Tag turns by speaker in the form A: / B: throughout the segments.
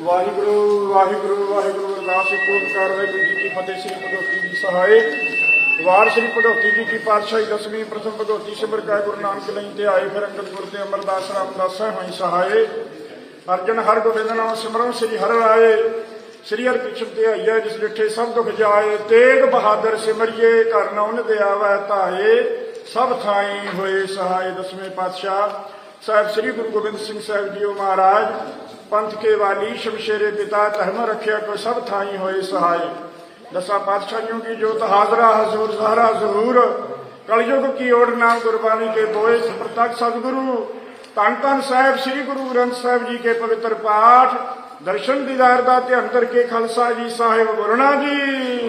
A: ਵਾਹਿਗੁਰੂ ਵਾਹਿਗੁਰੂ ਵਾਹਿਗੁਰੂ ਅਰਦਾਸ ਇੱਕ ਓੰਕਾਰ ਵਾਹਿਗੁਰੂ ਜੀ ਕੀ ਫਤਿਹ ਸ੍ਰੀ ਭਗਵਤੀ ਜੀ ਸਹਾਏ ਵਾਰ ਸ੍ਰੀ ਭਗਵਤੀ ਜੀ ਕੀ ਪਾਤਸ਼ਾਹੀ ਦਸਵੀਂ ਪ੍ਰਥਮ ਭਗਵਤੀ ਸਿਮਰ ਕਾ ਗੁਰੂ ਨਾਨਕ ਲਈ ਤੇ ਆਏ ਫਿਰ ਅੰਗਦ ਗੁਰ ਤੇ ਅਮਰਦਾਸ ਰਾਮਦਾਸ ਹੋਈ ਸਹਾਏ ਅਰਜਨ ਹਰ ਗੋਬਿੰਦ ਨਾਮ ਸਿਮਰਨ ਸ੍ਰੀ ਹਰਿ ਰਾਏ ਸ੍ਰੀ ਹਰਿ ਕ੍ਰਿਸ਼ਨ ਤੇ ਆਈਆ ਜਿਸ ਡਿਠੇ ਸਭ ਦੁਖ ਜਾਏ ਤੇਗ ਬਹਾਦਰ ਸਿਮਰਿਏ ਘਰ ਨੌਨ ਦੇ ਆਵੈ ਧਾਏ ਸਭ ਥਾਈ ਹੋਏ ਸਹਾਏ ਦਸਵੇਂ ਪਾਤਸ਼ਾਹ। ਸਾਹਿਬ ਸ੍ਰੀ ਗੁਰੂ ਗੋਬਿੰਦ ਸਿੰਘ ਸਾਹਿਬ ਜੀਓ ਮਹਾਰਾਜ, ਪੰਥ ਕੇ ਵਾਲੀ ਸ਼ਮਸ਼ੇਰੇ ਪਿਤਾ, ਧਰਮ ਰੱਖਿਆ ਕੋ ਸਭ ਥਾਈ ਹੋਏ ਸਹਾਇ। ਦਸਾਂ ਪਾਤਸ਼ਾਹੀਆਂ ਕੀ ਜੋਤ, ਹਾਜ਼ਰਾ ਹਜ਼ੂਰ, ਜ਼ਹਰਾ ਜ਼ਹੂਰ ਕਲਯੁਗ ਕੀ ਓੜ ਨਾਮ ਗੁਰਬਾਣੀ ਕੇ ਬੋਏ ਪ੍ਰਤੱਖ ਸਤਿਗੁਰੂ। ਧੰਨ ਧੰਨ ਸਾਹਿਬ ਸ੍ਰੀ ਗੁਰੂ ਗ੍ਰੰਥ ਸਾਹਿਬ ਜੀ ਕੇ ਪਵਿੱਤਰ ਪਾਠ। ਦਰਸ਼ਨ ਦੀਦਾਰ ਦਾ ਧਿਆਨ ਕਰਕੇ ਖਾਲਸਾ ਜੀ ਸਾਹਿਬ ਗੁਰਨਾ ਜੀ।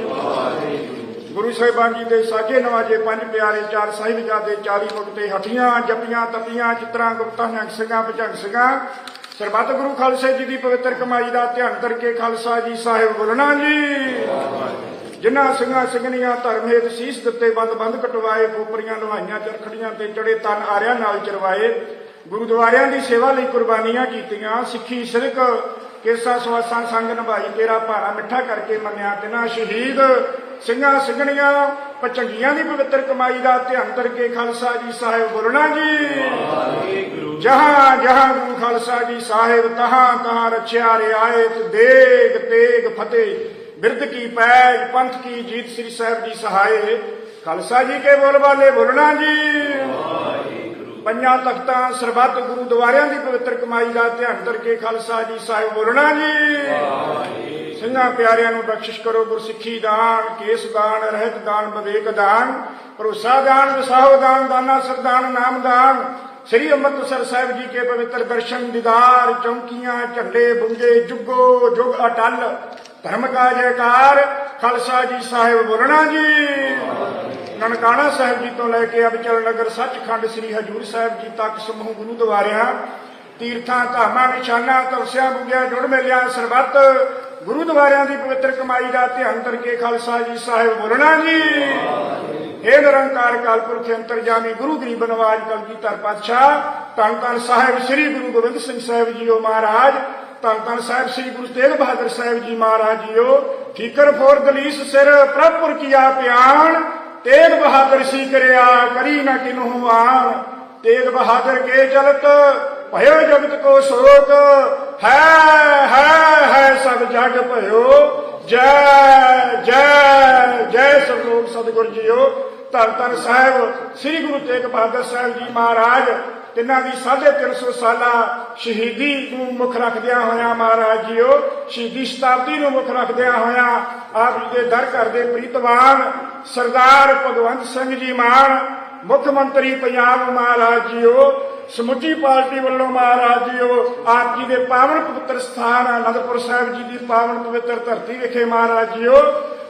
A: ਗੁਰੂ ਸਾਹਿਬਾਨ ਜੀ ਦੇ ਸਾਜੇ ਨਵਾਜੇ ਪੰਜ ਪਿਆਰੇ ਚਾਰ ਸਾਹਿਬਜ਼ਾਦੇ 40 ਮੁਕਤੇ ਹਠੀਆਂ ਜਪੀਆਂ, ਤਪੀਆਂ, ਚਿਤਰਾਂ, ਗੁਪਤਾਂ ਨਿਹੰਗ ਸਿੰਘਾਂ, ਭਜੰਗ ਸਿੰਘਾਂ, ਸਰਬੱਤ ਗੁਰੂ ਖਾਲਸੇ ਜੀ ਦੀ ਪਵਿੱਤਰ ਕਮਾਈ ਦਾ ਧਿਆਨ ਕਰਕੇ ਖਾਲਸਾ ਜੀ ਸਾਹਿਬ ਬੋਲਣਾ ਜੀ। ਜਿਨ੍ਹਾਂ ਸਿੰਘਾਂ ਸਿੰਘਣੀਆਂ ਧਰਮ ਹੇਤ ਸੀਸ ਦਿੱਤੇ ਬੰਦ ਬੰਦ ਕਟਵਾਏ, ਖੋਪਰੀਆਂ ਨਵਾਈਆਂ ਚਰਖੜੀਆਂ ਤੇ ਚੜੇ ਤਨ ਆਰਿਆਂ ਨਾਲ ਚਰਵਾਏ, ਗੁਰਦੁਆਰਿਆਂ ਦੀ ਸੇਵਾ ਲਈ ਕੁਰਬਾਨੀਆਂ ਕੀਤੀਆਂ, ਸਿੱਖੀ ਸਿਰਕ, ਕੇਸਾ ਸਵਾਸਾਂ ਸੰਗ ਨਿਭਾਈ ਤੇਰਾ ਭਾਰਾ ਮਿੱਠਾ ਕਰਕੇ ਮੰਨਿਆ ਤਿਨਾ ਸ਼ਹੀਦ। ਸਿੰਘਾਂ ਸਿੰਘਣੀਆਂ ਪਚੰਗੀਆਂ ਦੀ ਪਵਿੱਤਰ ਕਮਾਈ ਦਾ ਧਿਆਨ ਕਰਕੇ ਖਾਲਸਾ ਜੀ ਸਾਹਿਬ ਬੋਲਣਾ ਜੀ। ਜਹਾਂ ਜਹਾਂ ਗੁਰੂ ਖਾਲਸਾ ਜੀ ਸਾਹਿਬ ਤਹਾਂ ਤਹਾਂ ਰਚਿਆ ਰਿਆਇਤ ਦੇਗ ਤੇਗ ਫਤਿਹ। ਬਿਰਧ ਕੀ ਪੈਜ ਪੰਥ ਕੀ ਜੀਤ ਸ੍ਰੀ ਸਾਹਿਬ ਜੀ ਸਹਾਏ। ਖਾਲਸਾ ਜੀ ਕੇ ਬੋਲ ਵਾਲੇ ਬੋਲਣਾ ਜੀ। ਪੰਜਾਂ ਤਖਤਾਂ ਸਰਬੱਤ ਗੁਰਦੁਆਰਿਆਂ ਦੀ ਪਵਿੱਤਰ ਕਮਾਈ ਦਾ ਧਿਆਨ ਕਰਕੇ ਖਾਲਸਾ ਜੀ ਸਾਹਿਬ ਬੋਲਣਾ ਜੀ। ਸਿੰਘਾਂ ਪਿਆਰਿਆਂ ਨੂੰ ਬਖਸ਼ਿਸ਼ ਕਰੋ, ਗੁਰਸਿੱਖੀ ਦਾਨ, ਕੇਸ ਦਾਨ, ਰਹਿਤ ਦਾਨ, ਵਿਵੇਕ ਦਾਨ, ਭਰੋਸਾ ਦਾਨ, ਵਿਸਾਹੋ ਦਾਨ, ਦਾਨਾ ਸਰਦਾਨ ਨਾਮ ਦਾਨ। ਸ੍ਰੀ ਅੰਮ੍ਰਿਤਸਰ ਸਾਹਿਬ ਜੀ ਕੇ ਪਵਿੱਤਰ ਦਰਸ਼ਨ ਦੀਦਾਰ, ਚੌਂਕੀਆਂ, ਝੰਡੇ ਬੁੰਗੇ ਜੁਗੋ, ਜੁਗ ਅਟਲ। ਧਰਮ ਕਾ ਜੈਕਾਰ ਖਾਲਸਾ ਜੀ ਸਾਹਿਬ ਬੋਲਣਾ ਜੀ। ਨਨਕਾਣਾ ਸਾਹਿਬ ਜੀ ਤੋਂ ਲੈ ਕੇ ਅਬਚਲ ਨਗਰ ਸੱਚਖੰਡ ਸ੍ਰੀ ਹਜੂਰ ਸਾਹਿਬ ਜੀ ਤੱਕ ਸਮੂਹ ਗੁਰੂ ਦੁਆਰਿਆਂ, ਤੀਰਥਾਂ, ਧਾਮਾਂ, ਨਿਸ਼ਾਨਾਂ ਤਵਸਿਆਂ ਬੁੱਗਿਆਂ ਜੁੜ ਮਿਲਿਆ, ਸਰਬੱਤ ਗੁਰਦੁਆਰਿਆਂ ਦੀ ਪਵਿੱਤਰ ਕਮਾਈ ਦਾ ਧਿਆਨ ਕਰਕੇ ਖਾਲਸਾ ਜੀ ਸਾਹਿਬ ਬੋਲਣਾ ਜੀ। ਇਹ ਨਿਰੰਕਾਰ ਕਾਲਪੁਰਖ ਅੰਤਰਜਾਮੀ ਗੁਰੂ ਗਰੀਬ ਨਵਾਜ ਕਲਗੀਧਰ ਪਾਤਸ਼ਾਹ, ਧੰਨ ਧੰਨ ਸਾਹਿਬ ਸ੍ਰੀ ਗੁਰੂ ਗੋਬਿੰਦ ਸਿੰਘ ਸਾਹਿਬ ਜੀਓ ਮਹਾਰਾਜ, ਧੰਨ ਧੰਨ ਸਾਹਿਬ ਸ੍ਰੀ ਗੁਰੂ ਤੇਗ ਬਹਾਦਰ ਸਾਹਿਬ ਜੀ ਮਹਾਰਾਜ ਜੀਓ, ਠੀਕਰ ਫੋਰ ਦਲੀਸ ਸਿਰ ਪ੍ਰਭਪੁਰ ਕੀਆ ਪਿਆਣ, ਤੇਗ ਬਹਾਦਰ ਸੀ ਕਰਿਆ ਕਰੀ ਨਾ ਕਿਨਹੂ ਆਣ, ਤੇਗ ਬਹਾਦਰ ਕੇ ਚਲਤ ਭਇਓ ਜਗਤ ਕੋ ਸ਼ੋਕ ਹੈ ਹੈ ਹੈ ਸਭ ਜਗ ਭਇਓ। ਜੈ ਜੈ ਜੈ ਸਰਲੋਕ ਸਤਿਗੁਰ ਜੀਓ। ਧੰਨ ਧੰਨ ਸਾਹਿਬ, ਸ੍ਰੀ ਗੁਰੂ ਤੇਗ ਬਹਾਦਰ ਸਾਹਿਬ ਜੀ ਮਹਾਰਾਜ ਤਿੰਨਾਂ ਦੀ 350 ਸਾਲਾ ਸ਼ਹੀਦੀ ਨੂੰ ਮੁੱਖ ਰੱਖਦਿਆਂ ਹੋਇਆ ਮਹਾਰਾਜ ਜੀਓ, ਸ਼ਹੀਦੀ ਸ਼ਤਾਬਦੀ ਨੂੰ ਮੁੱਖ ਰੱਖਦਿਆਂ ਹੋਇਆਂ ਆਪ ਜੀ ਦੇ ਦਰ ਘਰ ਦੇ ਪ੍ਰੀਤਵਾਨ ਸਰਦਾਰ ਭਗਵੰਤ ਸਿੰਘ ਜੀ ਮਾਨ, ਮੁੱਖ ਮੰਤਰੀ ਪੰਜਾਬ ਮਹਾਰਾਜ ਜੀਓ, ਸਮੁੱਚੀ ਪਾਰਟੀ ਵੱਲੋਂ ਮਹਾਰਾਜ ਜੀਓ, ਆਪ ਜੀ ਦੇ ਪਾਵਨ ਪਵਿੱਤਰ ਸਥਾਨ ਅਨੰਦਪੁਰ ਸਾਹਿਬ ਜੀ ਦੀ ਪਾਵਨ ਪਵਿੱਤਰ ਧਰਤੀ ਵਿਖੇ ਮਹਾਰਾਜ ਜੀਓ,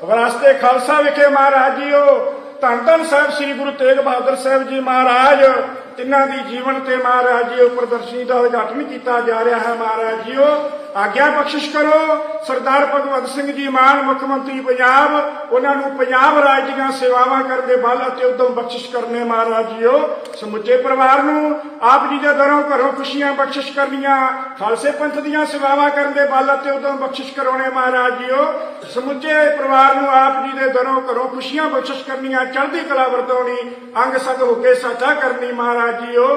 A: ਵਿਰਾਸਤੇ ਖਾਲਸਾ ਵਿਖੇ ਮਹਾਰਾਜ ਜੀਓ, ਧੰਨ ਧੰਨ ਸਾਹਿਬ ਸ੍ਰੀ ਗੁਰੂ ਤੇਗ ਬਹਾਦਰ ਸਾਹਿਬ ਜੀ ਮਹਾਰਾਜ ਤਿੰਨਾਂ ਦੀ ਜੀਵਨ ਤੇ ਮਹਾਰਾਜ ਜੀ ਪ੍ਰਦਰਸ਼ਨੀ ਦਾ ਉਦਘਾਟਨ ਕੀਤਾ ਜਾ ਰਿਹਾ ਹੈ ਮਹਾਰਾਜ ਜੀਓ। ਆਗਿਆ ਬਖਸ਼ਿਸ਼ ਕਰੋ। ਸਰਦਾਰ ਭਗਵੰਤ ਸਿੰਘ ਜੀ ਮਾਨ, ਮੁੱਖ ਮੰਤਰੀ ਪੰਜਾਬ, ਉਹਨਾਂ ਨੂੰ ਪੰਜਾਬ ਰਾਜ ਦੀਆਂ ਸੇਵਾਵਾਂ ਕਰਨ ਦੇ ਬਲ ਅਤੇ ਉਦਮ ਬਖਸ਼ਿਸ਼ ਕਰਨੇ ਮਹਾਰਾਜ ਜੀਓ। ਸਮੁੱਚੇ ਪਰਿਵਾਰ ਨੂੰ ਆਪ ਜੀ ਦੇ ਦਰੋਂ ਘਰੋਂ ਖੁਸ਼ੀਆਂ ਬਖਸ਼ਿਸ਼ ਕਰਨੀਆਂ, ਖਾਲਸੇ ਪੰਥ ਦੀਆਂ ਸੇਵਾਵਾਂ ਕਰਨ ਦੇ ਬਲ ਅਤੇ ਉਦਮ ਬਖਸ਼ਿਸ਼ ਕਰਾਉਣੇ ਮਹਾਰਾਜ ਜੀਓ। ਸਮੁੱਚੇ ਪਰਿਵਾਰ ਨੂੰ ਆਪ ਜੀ ਦੇ ਦਰੋਂ ਘਰੋਂ ਖੁਸ਼ੀਆਂ ਬਖਸ਼ਿਸ਼ ਕਰਨੀਆਂ, ਚੜ੍ਹਦੀ ਕਲਾ ਵਰਤੋਣੀ ਅੰਗ ਸੰਗ ਹੋ ਕੇ ਸਾਚਾ ਕਰਨੀ ਮਹਾਰਾਜ ਜੀਓ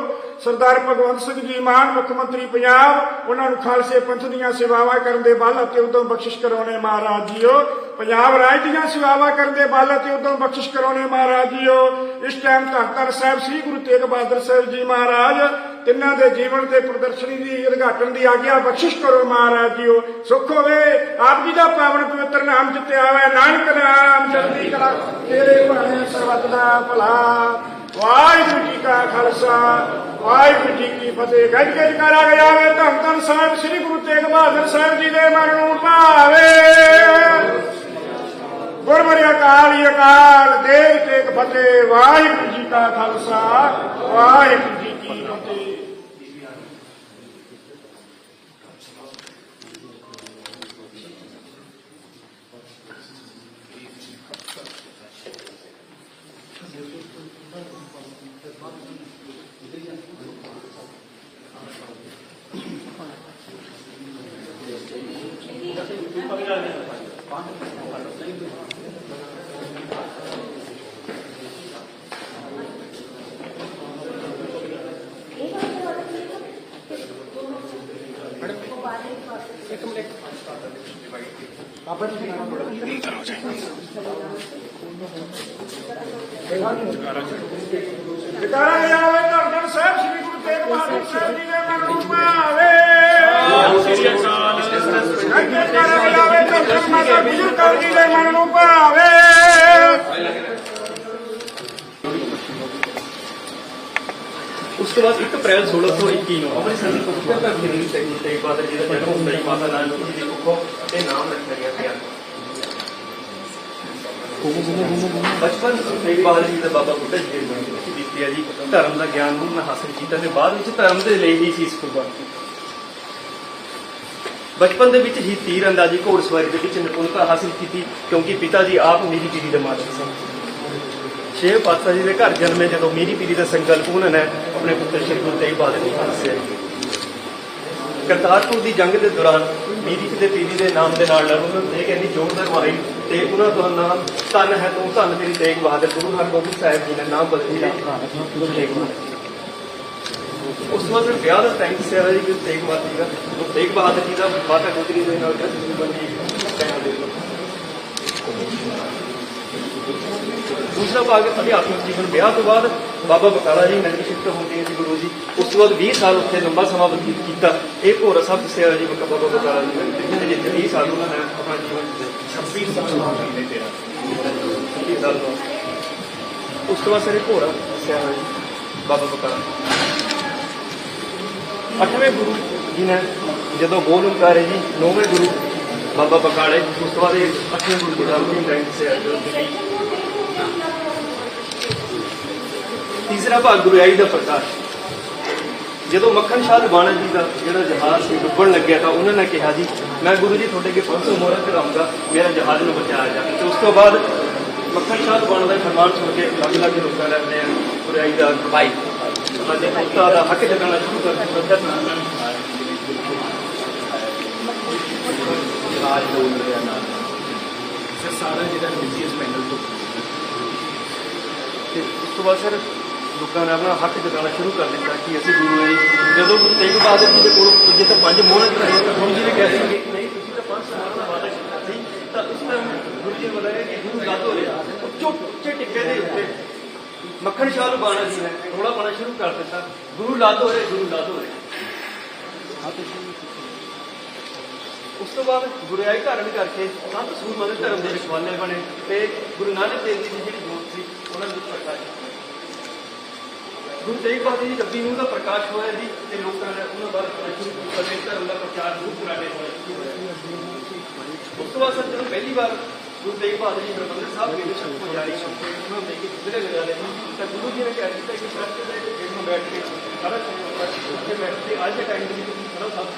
A: ਸਰਦਾਰ ਭਗਵੰਤ ਸਿੰਘ ਜੀ ਮਾਨ ਮੁੱਖ ਮੰਤਰੀ ਪੰਜਾਬ ਉਹਨਾਂ ਨੂੰ ਖਾਲਸੇ ਪੰਥ ਦੀਆਂ ਸੇਵਾਵਾਂ ਕਰਨ ਦੇ ਬਲ ਅਤੇ ਉਦਮ ਬਖਸ਼ਿਸ਼ ਕਰਾਉਣੇ ਮਹਾਰਾਜ ਜੀਓ ਪੰਜਾਬ ਰਾਜ ਦੀਆਂ ਸੇਵਾਵਾਂ ਕਰਨ ਦੇ ਬਲ ਅਤੇ ਉਦਮ ਬਖਸ਼ਿਸ਼ ਕਰਾਉਣੇ ਮਹਾਰਾਜ ਜੀਓ ਇਸ ਟਾਈਮ ਧੰਨ ਸਾਹਿਬ ਸ੍ਰੀ ਗੁਰੂ ਤੇਗ ਬਹਾਦਰ ਸਾਹਿਬ ਜੀ ਮਹਾਰਾਜ ਤਿੰਨਾਂ ਦੇ ਜੀਵਨ ਤੇ ਪ੍ਰਦਰਸ਼ਨੀ ਦੀ ਉਦਘਾਟਨ ਦੀ ਆਗਿਆ ਬਖਸ਼ਿਸ਼ ਕਰੋ ਮਹਾਰਾਜ ਜੀਓ ਸੁਖ ਹੋਵੇ ਆਪ ਜੀ ਦਾ ਪਾਵਨ ਪਵਿੱਤਰ ਨਾਮ ਜਿੱਤੇ ਆਵੇ ਨਾਨਕ ਨਾਮ ਚੜ੍ਹਦੀ ਕਲਾ ਤੇਰੇ ਭਾਣੇ ਸਰਬੱਤ ਦਾ ਭਲਾ ਵਾਹਿਗੁਰੂ ਜੀ ਕਾ ਖਾਲਸਾ, ਵਾਹਿਗੁਰੂ ਜੀ ਕੀ ਫਤਿਹ। ਗੱਜ ਗੱਜ ਕਰਾ ਗਿਆ ਵੇ ਧੰਨ ਧੰਨ ਸਾਹਿਬ, ਸ੍ਰੀ ਗੁਰੂ ਤੇਗ ਬਹਾਦਰ ਸਾਹਿਬ ਜੀ ਦੇ ਮਨ ਨੂੰ ਭਾਵੇ। ਗੁਰਮੁਖੀ ਅਕਾਲ ਅਕਾਲ, ਦੇਵ ਤੇਗ ਫਤਿਹ। ਵਾਹਿਗੁਰੂ ਜੀ ਕਾ ਖਾਲਸਾ, ਵਾਹਿਗੁਰੂ ਜੀ ਕੀ ਫਤਿਹ। ਜਕਾਰਾ ਲਿਆਵੇ ਧੰਨ ਸਾਹਿਬ ਸ੍ਰੀ ਗੁਰੂ ਤੇਗ ਬਹਾਦਰ ਸਾਹਿਬ ਜੀ ਦੇ ਮਨ ਨੂੰ ਭਾਵੇ ਜਕਾਰਾ ਲਿਆਵੇ ਧੰਨ ਮਾਤਾ ਗੁਜਰ ਕੌਰ ਜੀ ਦੇ ਮਨ ਨੂੰ
B: ਉਸ ਤੋਂ ਬਾਅਦ 1 ਅਪ੍ਰੈਲ 1621 ਨੂੰ ਅੰਮ੍ਰਿਤਸਰ ਦੀ ਪਵਿੱਤਰ ਧਰਤੀ ਦੇ ਉੱਤੇ ਗੁਰੂ ਬਹਾਦਰ ਜੀ ਦਾ ਜਨਮ ਹੁੰਦਾ ਜੀ ਮਾਤਾ ਨਾਨਕ ਜੀ ਦੀ ਕੁੱਖੋਂ ਤੇ ਨਾਮ ਰੱਖਿਆ ਗਿਆ ਪਿਆ ਬਚਪਨ ਤੇਗ ਬਹਾਦਰ ਜੀ ਦਾ ਬਾਬਾ ਬੁੱਢਾ ਜੀ ਦੇ ਗੁਰੂ ਵਿੱਚ ਦਿੱਤੀ ਹੈ ਜੀ। ਧਰਮ ਦਾ ਗਿਆਨ ਉਹਨਾਂ ਹਾਸਲ ਕੀਤਾ ਤੇ ਬਾਅਦ ਵਿੱਚ ਧਰਮ ਦੇ ਲਈ ਹੀ ਸੀਸ ਕੁਰਬਾਨ ਕੀਤੀ। ਬਚਪਨ ਦੇ ਵਿੱਚ ਹੀ ਤੀਰ ਅੰਦਾਜ਼ੀ ਘੋੜਸਵਾਰੀ ਦੇ ਵਿੱਚ ਨਿਪੁੰਨਤਾ ਹਾਸਲ ਕੀਤੀ, ਕਿਉਂਕਿ ਪਿਤਾ ਜੀ ਆਪ ਮੇਰੀ ਪੀੜੀ ਦੇ ਮਾਲਕ ਸਨ। ਛੇ ਪਾਤਸ਼ਾਹ ਜੀ ਦੇ ਘਰ ਜਨਮੇ ਜਦੋਂ ਮੀਰੀ ਪੀਰੀ ਦਾ ਸੰਕਲਪ ਉਹਨਾਂ ਨੇ ਆਪਣੇ ਪੁੱਤਰ ਸ਼੍ਰੀ ਗੁਰੂ ਤੇਗ ਬਹਾਦਰ ਜੀ। ਨੂੰ ਕਰਤਾਰਪੁਰ ਦੀ ਜੰਗ ਦੇ ਦੌਰਾਨ ਮੀਰੀ ਦੇ ਪੀਰੀ ਦੇ ਨਾਮ ਦੇ ਨਾਲ ਉਹਨਾਂ ਨੇ ਕਹਿੰਦੀ ਜ਼ੋਰਦਾਰ ਮਾਰੀ ਤੇ ਉਹਨਾਂ ਦਾ ਨਾਮ ਧੰਨ ਹੈ ਤੂੰ ਧੰਨ ਤੇਰੀ ਤੇਗ ਬਹਾਦਰ, ਗੁਰੂ ਹਰਗੋਬਿੰਦ ਸਾਹਿਬ ਜੀ ਨੇ ਨਾਮ ਬਦਲ ਲਿਆ ਉਸ ਤੋਂ ਬਾਅਦ ਵਿਆਹ ਦਾ ਟਾਈਮ ਸਿਆ ਜੀ ਗੁਰੂ ਤੇਗ ਬਹਾਦਰ ਜੀ ਦਾ, ਗੁਰੂ ਤੇਗ ਬਹਾਦਰ ਜੀ ਦਾ, ਮਾਤਾ ਗੁਜਰੀ ਦੇ ਨਾਲ ਜਿਹੜਾ ਬੰਦੀ ਟਾਈਮ ਦੇ ਦੂਸਰਾ ਭਾਗ ਅਧਿਆਤਮਿਕ ਜੀਵਨ ਵਿਆਹ ਤੋਂ ਬਾਅਦ ਬਾਬਾ ਬਕਾਲਾ ਜੀ ਨਗਰੀ ਸ਼ਿਫਟ ਹੁੰਦੇ ਹੈ ਜੀ ਗੁਰੂ ਜੀ। ਉਸ ਤੋਂ ਬਾਅਦ 20 ਸਾਲ ਉੱਥੇ ਲੰਬਾ ਸਮਾਂ ਬਤੀਤ ਕੀਤਾ। ਇਹ ਭੋਰਾ ਸਾਹਿਬ ਦੱਸਿਆ ਜੀ, ਬਾਬਾ ਬਕਾਲਾ ਜੀ ਨੇ ਜਿੱਥੇ 20 ਸਾਲ ਉਹਨਾਂ ਨੇ ਆਪਣਾ ਜੀਵਨ 26 ਸਾਲ ਨੇ ਤੇਰਾ 26 ਸਾਲ ਉਸ ਤੋਂ ਬਾਅਦ ਸਾਰੇ ਭੋਰਾ ਦੱਸਿਆ ਜੀ, ਬਾਬਾ ਬਕਾਲਾ ਅੱਠਵੇਂ ਗੁਰੂ ਜੀ ਨੇ ਜਦੋਂ ਗੋਲ ਓੰਕਾਰ ਜੀ, ਨੌਵੇਂ ਗੁਰੂ ਬਾਬਾ ਬਕਾਲੇ ਉਸ ਤੋਂ ਬਾਅਦ ਇਹ ਅੱਠਵੇਂ ਗੁਰੂ ਗੁਰਦਾਸ ਜੀ ਦਾ ਅੰਤਿਮ ਟਾਈਮ ਦੱਸਿਆ ਤੀਸਰਾ ਭਾਗ ਗੁਰੂ ਆਈ ਦਾ ਪ੍ਰਕਾਸ਼। ਜਦੋਂ ਮੱਖਣ ਸ਼ਾਹ ਬਾਣਾ ਜੀ ਦਾ ਜਿਹੜਾ ਜਹਾਜ਼ ਸੀ ਡੁੱਬਣ ਲੱਗਿਆ ਤਾਂ ਉਹਨਾਂ ਨੇ ਕਿਹਾ ਜੀ ਮੈਂ ਗੁਰੂ ਜੀ ਤੁਹਾਡੇ ਅੱਗੇ 500 ਮੋਹਰਾਂ ਚੜਾਉਂਗਾ ਮੇਰਾ ਜਹਾਜ਼ ਨੂੰ ਬਚਾਇਆ ਜਾਵੇ ਤੇ ਉਸ ਤੋਂ ਬਾਅਦ ਮੱਖਣ ਸ਼ਾਹ ਬਾਣਾ ਦਾ ਫਰਮਾਨ ਸੁਣ ਕੇ ਅਲੱਗ ਅਲੱਗ ਲੋਕਾਂ ਨੇ ਆਪਣੇ ਗੁਰੂ ਆਈ ਦਾ ਭਾਈ ਸਾਡੇ ਪੁੱਤਾਂ ਦਾ ਹੱਕ ਜਗਾਉਣਾ ਸ਼ੁਰੂ ਕਰ ਦਿੱਤਾ।
C: ਰਾਜ ਲੋਕ ਰਿਹਾ ਨਾਲ। ਸਰ ਸਾਰਾ ਜਿਹੜਾ ਰਿਲੀਜੀਅਸ ਪੈਨਲ ਤੋਂ।
B: ਤੇ ਉਸ ਤੋਂ ਬਾਅਦ ਸਰ ਲੋਕਾਂ ਨੇ ਆਪਣਾ ਹੱਕ ਜਤਾਉਣਾ ਸ਼ੁਰੂ ਕਰ ਦਿੱਤਾ ਕਿ ਅਸੀਂ ਗੁਰੂ ਆਏ ਜਦੋਂ ਗੁਰੂ ਤੇਗ ਬਹਾਦਰ ਜੀ ਦੇ ਕੋਲ ਜੇ ਤਾਂ ਪੰਜ ਮੋਹਰਾਂ ਚੜਾਈਆਂ ਤਾਂ ਹੁਣ ਜੀ ਨੇ ਕਹਿ ਸੀ ਕਿ ਨਹੀਂ, ਤੁਸੀਂ ਤਾਂ ਪੰਜ ਮੋਹਰਾਂ ਦਾ ਵਾਅਦਾ ਕੀਤਾ ਸੀ, ਤਾਂ ਉਸ ਟਾਈਮ ਗੁਰੂ ਜੀ ਨੇ ਬਤਾਇਆ ਕਿ ਗੁਰੂ ਗੱਦ ਹੋ ਰਿਹਾ। ਉੱਚੇ ਉੱਚੇ ਟਿੱਕੇ ਦੇ ਉੱਤੇ ਮੱਖਣ ਸ਼ਾਹ ਨੂੰ ਬਾਣਾ ਜੀ ਨੇ ਥੋੜਾ ਪਾਣਾ ਸ਼ੁਰੂ ਕਰ ਦਿੱਤਾ। ਗੁਰੂ ਲੱਦ ਹੋ ਰਹੇ, ਗੁਰੂ ਲੱਦ ਹੋ ਰਹੇ। ਉਸ ਤੋਂ ਬਾਅਦ ਗੁਰਿਆਈ ਧਾਰਨ ਕਰਕੇ ਸੰਤ ਸੂਰਮਾ ਦੇ ਧਰਮ ਦੇ ਰਖਵਾਲੇ ਬਣੇ ਤੇ ਗੁਰੂ ਨਾਨਕ ਦੇਵ ਜੀ ਦੀ ਜਿਹੜੀ ਜੋਤ ਸੀ, ਉਹਨਾਂ ਨੂੰ ਪ੍ਰਕਾਸ਼ ਗੁਰੂ ਤੇਗ ਬਹਾਦਰ ਜੀ ਜੱਬੀ ਨੂੰ ਦਾ ਪ੍ਰਕਾਸ਼ ਹੋਇਆ ਜੀ ਤੇ ਲੋਕਾਂ ਨੇ ਉਹਨਾਂ ਬਾਰੇ ਪੜ੍ਹਨਾ ਸ਼ੁਰੂ ਕੀਤਾ ਤੇ ਧਰਮ ਦਾ ਪ੍ਰਚਾਰ ਬਹੁਤ ਪੁਰਾਣੇ ਹੋਏ ਉਸ ਤੋਂ ਬਾਅਦ ਸਰ ਜਦੋਂ ਪਹਿਲੀ ਵਾਰ ਗੁਰੂ ਤੇਗ ਬਹਾਦਰ ਜੀ ਹਰਿਮੰਦਰ ਸਾਹਿਬ ਗਏ ਸ਼ਬਦ ਪੁਜਾਰੀ ਉਹਨਾਂ ਨੇ ਕਿ ਜਿਹੜੇ ਲਗਾ ਤਾਂ ਗੁਰੂ ਜੀ ਨੇ ਕਹਿ ਦਿੱਤਾ ਕਿ ਸੜਕ ਦੇ ਉੱਤੇ ਨੂੰ ਬੈਠ ਕੇ ਸਾਰਾ ਕੰਮ ਉੱਥੇ ਬੈਠ ਕੇ ਅੱਜ ਦੇ ਟਾਈਮ ਦੇ ਵਿੱਚ ਤੁਸੀਂ ਖੜਾ ਸਾਹਿਬ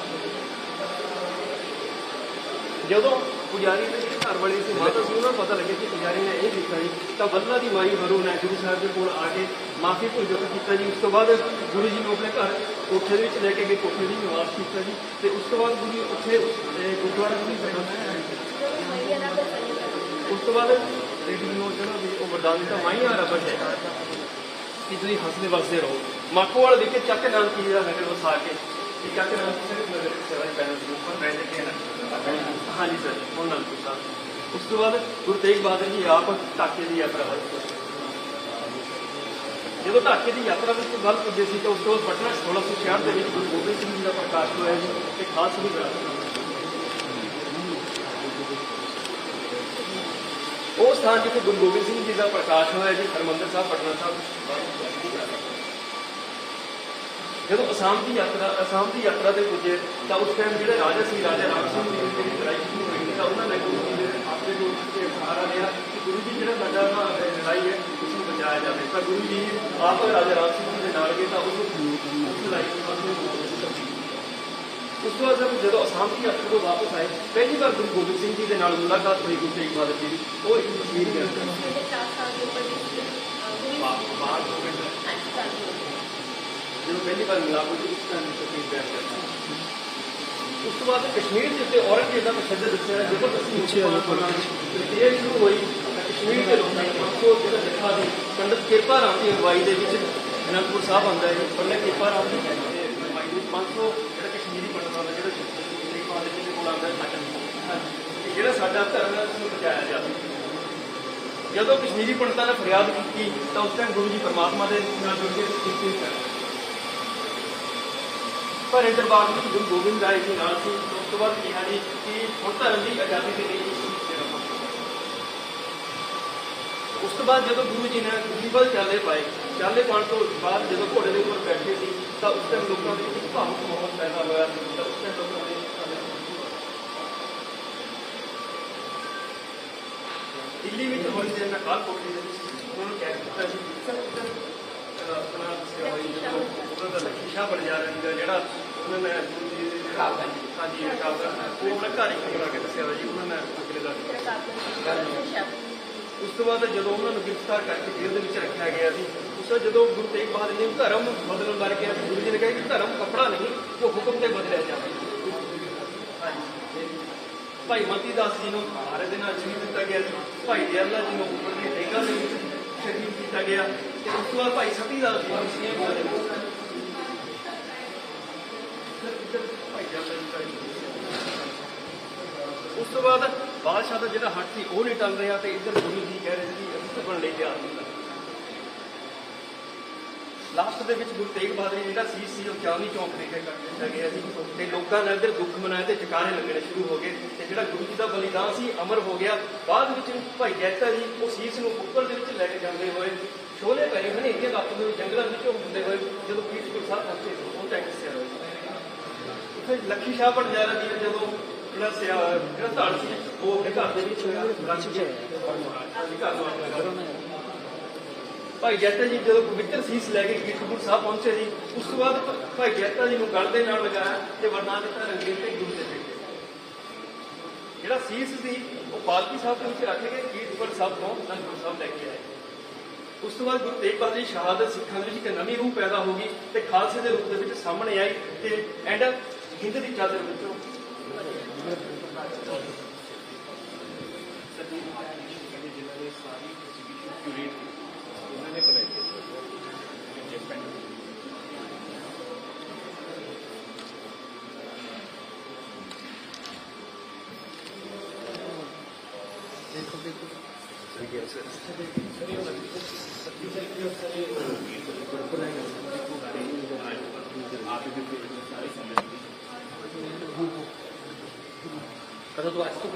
B: ਜਦੋਂ ਪੁਜਾਰੀ ਦੇ ਜਿਹੜੇ ਘਰ ਵਾਲੇ ਸੀ, ਮਾਤਾ ਸੀ ਉਹਨਾਂ ਨੂੰ ਪਤਾ ਲੱਗਿਆ ਕਿ ਪੁਜਾਰੀ ਨੇ ਇਹ ਲਿਖਿਆ ਜੀ। ਤਾਂ ਬੱਲਾ ਦੀ ਮਾਈ ਵਰੂ ਨੇ ਗੁਰੂ ਸਾਹਿਬ ਦੇ ਕੋਲ ਆ ਕੇ ਮਾਫੀ ਭੁਗਤ ਕੀਤਾ ਜੀ। ਉਸ ਤੋਂ ਬਾਅਦ ਗੁਰੂ ਜੀ ਨੂੰ ਆਪਣੇ ਘਰ ਕੋਠੇ ਦੇ ਵਿੱਚ ਲੈ ਕੇ ਗਏ, ਕੋਠੇ ਦੀ ਨਿਵਾਸ ਕੀਤਾ ਜੀ। ਤੇ ਉਸ ਤੋਂ ਬਾਅਦ ਗੁਰੂ ਜੀ ਉੱਥੇ, ਇਹ ਗੁਰਦੁਆਰਾ ਗੁਰੂ ਉਸ ਤੋਂ ਬਾਅਦ ਲੇਡੀ ਨੂੰ ਜਿਹੜਾ ਵੀ ਉਹ ਵਰਦਾਨ ਦਿੱਤਾ ਮਾਈ ਆ ਰੱਬ ਹੈ। ਕਿ ਤੁਸੀਂ ਹੱਸਦੇ ਵਸਦੇ ਰਹੋ। ਮਾਖੋ ਵਾਲਾ ਦੇਖੇ ਚੱਕ ਨਾਮ ਕੀ ਦਾ ਵਸਾ ਕੇ ਚੱਕ ਨਾਮ ਕਿਸੇ ਨਗਰ ਸੇਵਾ ਦੇ ਪੈਨਲ ਕੇ ਨਾ ਹਾਂਜੀ ਸਰ ਹੁਣ ਨਾਨਕ ਸਾਹਿਬ ਉਸ ਤੋਂ ਬਾਅਦ ਗੁਰੂ ਤੇਗ ਬਹਾਦਰ ਜੀ ਆਪ ਢਾਕੇ ਦੀ ਯਾਤਰਾ ਵੱਲ ਤੁਰੇ। ਜਦੋਂ ਢਾਕੇ ਦੀ ਯਾਤਰਾ ਵਿੱਚ ਵੱਲ ਪੁੱਜੇ ਸੀ ਤਾਂ ਉਸ ਤੋਂ ਬਾਅਦ ਪਟਨਾ 1666 ਦੇ ਵਿੱਚ ਗੁਰੂ ਗੋਬਿੰਦ ਸਿੰਘ ਜੀ ਦਾ ਪ੍ਰਕਾਸ਼ ਹੋਇਆ ਜੀ ਤੇ ਖਾਸ ਵੀ ਹੋਇਆ ਉਹ ਸਥਾਨ ਜਿੱਥੇ ਗੁਰੂ ਗੋਬਿੰਦ ਸਿੰਘ ਜੀ ਦਾ ਪ੍ਰਕਾਸ਼ ਹੋਇਆ ਜੀ ਹਰਮੰਦਰ ਸਾਹਿਬ ਪਟਨਾ ਸਾਹਿਬ ਜਦੋਂ ਅਸਾਮ ਦੀ ਯਾਤਰਾ ਅਸਾਮ ਦੀ ਯਾਤਰਾ ਤੇ ਪੁੱਜੇ ਤਾਂ ਉਸ ਟਾਈਮ ਜਿਹੜੇ ਰਾਜਾ ਸੀ ਰਾਜਾ ਰਾਮ ਸਿੰਘ ਜੀ ਦੀ ਲੜਾਈ ਸ਼ੁਰੂ ਹੋਈ ਸੀ ਤਾਂ ਉਹਨਾਂ ਨੇ ਗੁਰੂ ਜੀ ਦੇ ਆਪਣੇ ਕੋਲ ਤੇ ਸਹਾਰਾ ਲਿਆ ਕਿ ਗੁਰੂ ਜੀ ਜਿਹੜਾ ਸਾਡਾ ਲੜਾਈ ਹੈ ਉਸ ਨੂੰ ਬਚਾਇਆ ਜਾਵੇ। ਤਾਂ ਗੁਰੂ ਜੀ ਆਪ ਰਾਜਾ ਰਾਮ ਸਿੰਘ ਜੀ ਦੇ ਨਾਲ ਗਏ ਤਾਂ ਉਸ ਉਸ ਲੜਾਈ ਨੂੰ ਆਪਣੇ ਉਸ ਤੋਂ ਬਾਅਦ ਜਦੋਂ ਅਸਾਮ ਦੀ ਯਾਤਰਾ ਤੋਂ ਵਾਪਸ ਆਏ ਪਹਿਲੀ ਵਾਰ ਗੁਰੂ ਗੋਬਿੰਦ ਸਿੰਘ ਜੀ ਦੇ ਨਾਲ ਮੁਲਾਕਾਤ ਹੋਈ ਗੁਰੂ ਤੇਗ ਬਹਾਦਰ ਜੀ ਦੀ। ਉਹ ਇੱਕ ਤਸਵੀਰ ਹੈ ਬਾਹਰ ਹੋ ਗਏ ਜਦੋਂ ਪਹਿਲੀ ਵਾਰ ਮਿਲਾਪ ਹੋਈ ਉਸ ਟਾਈਮ ਦੀ ਤਸਵੀਰ ਬਿਆਨ ਕਰਦਾ ਉਸ ਤੋਂ ਬਾਅਦ ਕਸ਼ਮੀਰ ਦੇ ਉੱਤੇ ਔਰੰਗਜ਼ੇਬ ਦਾ ਤਸ਼ੱਦਦ ਦੱਸਿਆ ਹੈ ਜ਼ਬਰਦਸਤੀ ਮੁਸਲਮਾਨ ਇਹ ਸ਼ੁਰੂ ਹੋਈ ਕਸ਼ਮੀਰ ਦੇ ਲੋਕਾਂ ਨੇ ਪਰਸੋਂ ਜਿਹੜਾ ਜਥਾ ਦੀ ਪੰਡਤ ਕਿਰਪਾ ਰਾਮ ਦੀ ਅਗਵਾਈ ਦੇ ਵਿੱਚ ਅਨੰਦਪੁਰ ਸਾਹਿਬ ਆਉਂਦਾ ਹੈ ਪੰਡਤ ਕਿਰਪਾ ਰਾਮ ਦੀ ਅਗਵਾਈ ਦੇ ਵਿੱਚ 500 ਜਿਹੜਾ ਕਸ਼ਮੀਰੀ ਪੰਡਤਾਂ ਦਾ ਜਿਹੜਾ ਸ਼੍ਰੀ ਪਾਲ ਜੀ ਦੇ ਕੋਲ ਆਉਂਦਾ ਹੈ ਸਾਡਾ ਕਿ ਜਿਹੜਾ ਸਾਡਾ ਧਰਮ। ਹੈ ਉਸ ਨੂੰ ਬਚਾਇਆ ਜਾਵੇ ਜਦੋਂ ਕਸ਼ਮੀਰੀ ਪੰਡਤਾਂ ਨੇ ਫਰਿਆਦ ਕੀਤੀ ਤਾਂ ਉਸ ਟਾਈਮ ਗੁਰੂ ਜੀ ਪਰਮਾਤਮਾ ਦੇ ਨਾਲ ਜੁੜ ਕੇ ਕੀਤੀ ਕਰ ਪਰ ਇਹ ਦਰਬਾਰ ਵਿੱਚ ਗੁਰੂ ਗੋਬਿੰਦ ਰਾਏ ਜੀ ਨਾਲ ਸੀ ਉਸ ਤੋਂ ਬਾਅਦ ਕਿਹਾ ਜੀ ਕਿ ਹੁਣ ਧਰਮ ਦੀ ਆਜ਼ਾਦੀ ਦੇ ਲਈ ਜਿਹੜਾ ਪਾਸੇ ਉਸ ਤੋਂ ਬਾਅਦ ਜਦੋਂ ਗੁਰੂ ਜੀ ਨੇ ਗੁਰਬਲ ਚਾਲੇ ਪਾਏ ਚਾਲੇ ਪਾਉਣ ਤੋਂ ਬਾਅਦ ਜਦੋਂ ਘੋੜੇ ਦੇ ਉੱਪਰ ਬੈਠੇ ਸੀ ਤਾਂ ਉਸ ਟਾਈਮ ਲੋਕਾਂ ਦੇ ਵਿੱਚ ਭਾਵੁਕ ਮਾਹੌਲ ਪੈਦਾ ਹੋਇਆ ਤਾਂ ਉਸ ਟਾਈਮ ਲੋਕਾਂ ਨੇ ਦਿੱਲੀ ਵਿੱਚ ਹੋਈ ਜੇ ਨਕਾਲ ਕੋਠੀ ਦੇ ਵਿੱਚ ਉਹਨਾਂ ਨੂੰ ਕਹਿ ਦਿੱਤਾ ਸੀ ਅਹ ਆਪਣਾ ਦੱਸਿਆ ਹੋਈ ਜਦੋਂ ਉਹਨਾਂ ਦਾ ਲਖੀਸ਼ਾ ਬਣ ਜਾ ਰਿਹਾ ਸੀਗਾ ਜਿਹੜਾ ਉਹਨਾਂ ਨੇ ਗੁਰੂ ਜੀ ਦੇ ਕਾਬਾ ਹਾਂਜੀ ਕਾਬਾ ਉਹ ਆਪਣਾ ਘਰ ਹੀ ਬਣਾ ਕੇ ਦੱਸਿਆ ਹੋਇਆ ਜੀ ਉਹਨਾਂ ਨੇ ਅਗਲੇ ਦਾ ਉਸ ਤੋਂ ਬਾਅਦ ਜਦੋਂ ਉਹਨਾਂ ਨੂੰ ਗ੍ਰਿਫਤਾਰ ਕਰਕੇ ਜੇਲ੍ਹ ਦੇ ਵਿੱਚ ਰੱਖਿਆ ਗਿਆ ਸੀ ਉਸ ਤੋਂ ਜਦੋਂ ਗੁਰੂ ਤੇਗ ਬਹਾਦਰ ਜੀ ਨੂੰ ਧਰਮ ਬਦਲਣ ਬਾਰੇ ਕਿਹਾ ਗੁਰੂ ਜੀ ਨੇ ਕਿਹਾ ਕਿ ਧਰਮ ਕੱਪੜਾ ਨਹੀਂ ਜੋ ਹੁਕਮ ਤੇ ਬਦਲਿਆ ਜਾਵੇ। ਭਾਈ ਮਤੀ ਦਾਸ ਜੀ ਨੂੰ ਭਾਰਤ ਦੇ ਨਾਲ ਸ਼ਹੀਦ ਦਿੱਤਾ ਗਿਆ ਭਾਈ ਜੈਲਾ ਜੀ ਨੂੰ ਉੱਪਰ ਦੀ ਟੇਗਾ ਦੇ ਵਿੱਚ ਸ਼ਹੀਦ ਕੀਤਾ ਗਿਆ। ਉਸ ਤੋਂ ਬਾਅਦ ਭਾਈ ਸਤੀ ਦਾ ਉਸ ਤੋਂ ਬਾਅਦ ਬਾਦਸ਼ਾਹ ਦਾ ਜਿਹੜਾ ਹੱਥ ਸੀ, ਉਹ ਨਹੀਂ ਟਲ ਰਿਹਾ ਤੇ ਇੱਧਰ ਗੁਰੂ ਜੀ ਕਹਿ ਰਹੇ ਸੀ, ਅਸੀਂ ਬਣ ਲਈ ਤਿਆਰ ਨਹੀਂ ਲਾਸਟ ਦੇ ਵਿੱਚ ਗੁਰੂ ਤੇਗ ਬਹਾਦਰ ਜੀ ਜਿਹੜਾ ਸੀਸ ਸੀ, ਉਹ ਚਾਂਦਨੀ ਚੌਂਕ ਦੇ ਕੇ ਕੱਟ ਦਿੱਤਾ ਗਿਆ ਸੀ ਤੇ ਲੋਕਾਂ ਨੇ ਇੱਧਰ ਦੁੱਖ ਮਨਾਏ ਤੇ ਚਕਾਰੇ ਲੱਗਣੇ ਸ਼ੁਰੂ ਹੋ ਗਏ ਤੇ ਜਿਹੜਾ ਗੁਰੂ ਜੀ ਦਾ ਬਲੀਦਾਨ ਸੀ, ਅਮਰ ਹੋ ਗਿਆ। ਬਾਅਦ ਵਿੱਚ ਭਾਈ ਜੈਤਾ ਜੀ ਉਹ ਸੀਸ ਨੂੰ ਉੱਪਰ ਦੇ ਵਿੱਚ ਲੈ ਕੇ ਜਾਂਦੇ ਹੋਏ ਸ਼ੋਲੇ ਪੈ ਹਨੇਰੀਆਂ ਲੱਤ ਦੇ ਜੰਗਲਾਂ ਵਿੱਚੋਂ ਹੁੰਦੇ ਹੋਏ ਜਦੋਂ ਪੀਰਪੁਰ ਸਾਹਿਬ ਪਹੁੰਚੇ ਉਹ ਟਾਈਮ ਦੱਸਿਆ ਹੋਇਆ ਉੱਥੇ ਲੱਖੀ ਸ਼ਾਹ ਭੰਡਾਰਾ ਜੀ ਨੇ ਜਦੋਂ ਜਿਹੜਾ ਸਿਆ ਜਿਹੜਾ ਧੜ ਸੀ, ਉਹ ਆਪਣੇ ਘਰ ਦੇ ਵਿੱਚ ਰੱਖ ਕੇ ਭਾਈ ਜੈਤਾ ਜੀ, ਜਦੋਂ ਪਵਿੱਤਰ ਸੀਸ ਲੈ ਕੇ ਕੀਰਤਪੁਰ ਸਾਹਿਬ ਪਹੁੰਚੇ ਸੀ, ਉਸ ਤੋਂ ਬਾਅਦ ਭਾਈ ਜੈਤਾ ਜੀ ਨੂੰ ਗਲ ਦੇ ਨਾਲ ਲਗਾਇਆ ਤੇ ਵਰਦਾਨ ਦਿੱਤਾ ਰੰਗੀਨ ਤੇ ਗੁਰੂ ਦੇ ਬੇਟੇ। ਜਿਹੜਾ ਸੀਸ ਸੀ, ਉਹ ਬਾਲਕੀ ਸਾਹਿਬ ਦੇ ਵਿੱਚ ਰੱਖ ਕੇ ਕੀਰਤਪੁਰ ਸਾਹਿਬ ਤੋਂ ਅਨੰਦਪੁਰ ਸਾਹਿਬ ਲੈ ਕੇ ਆਏ। ਉਸ ਤੋਂ ਬਾਅਦ ਗੁਰੂ ਤੇਗ ਬਹਾਦਰ ਜੀ ਸ਼ਹਾਦਤ ਸਿੱਖਾਂ ਦੇ ਵਿੱਚ ਇੱਕ ਨਵੀਂ ਰੂਹ ਪੈਦਾ ਹੋ ਗਈ ਤੇ ਖਾਲਸੇ ਦੇ ਰੂਪ ਦੇ ਵਿੱਚ ਸਾਹਮਣੇ ਆਈ ਤੇ ਐਂਡ ਹਿੰਦ ਦੀ ਚਾਦਰ ਵਿੱਚੋਂ ਸਾਰੀ ਉਹਨਾਂ ਨੇ ਬਣਾਈ ਹੈ ਜੇ ਪੈਨ
C: कदा तो आज तो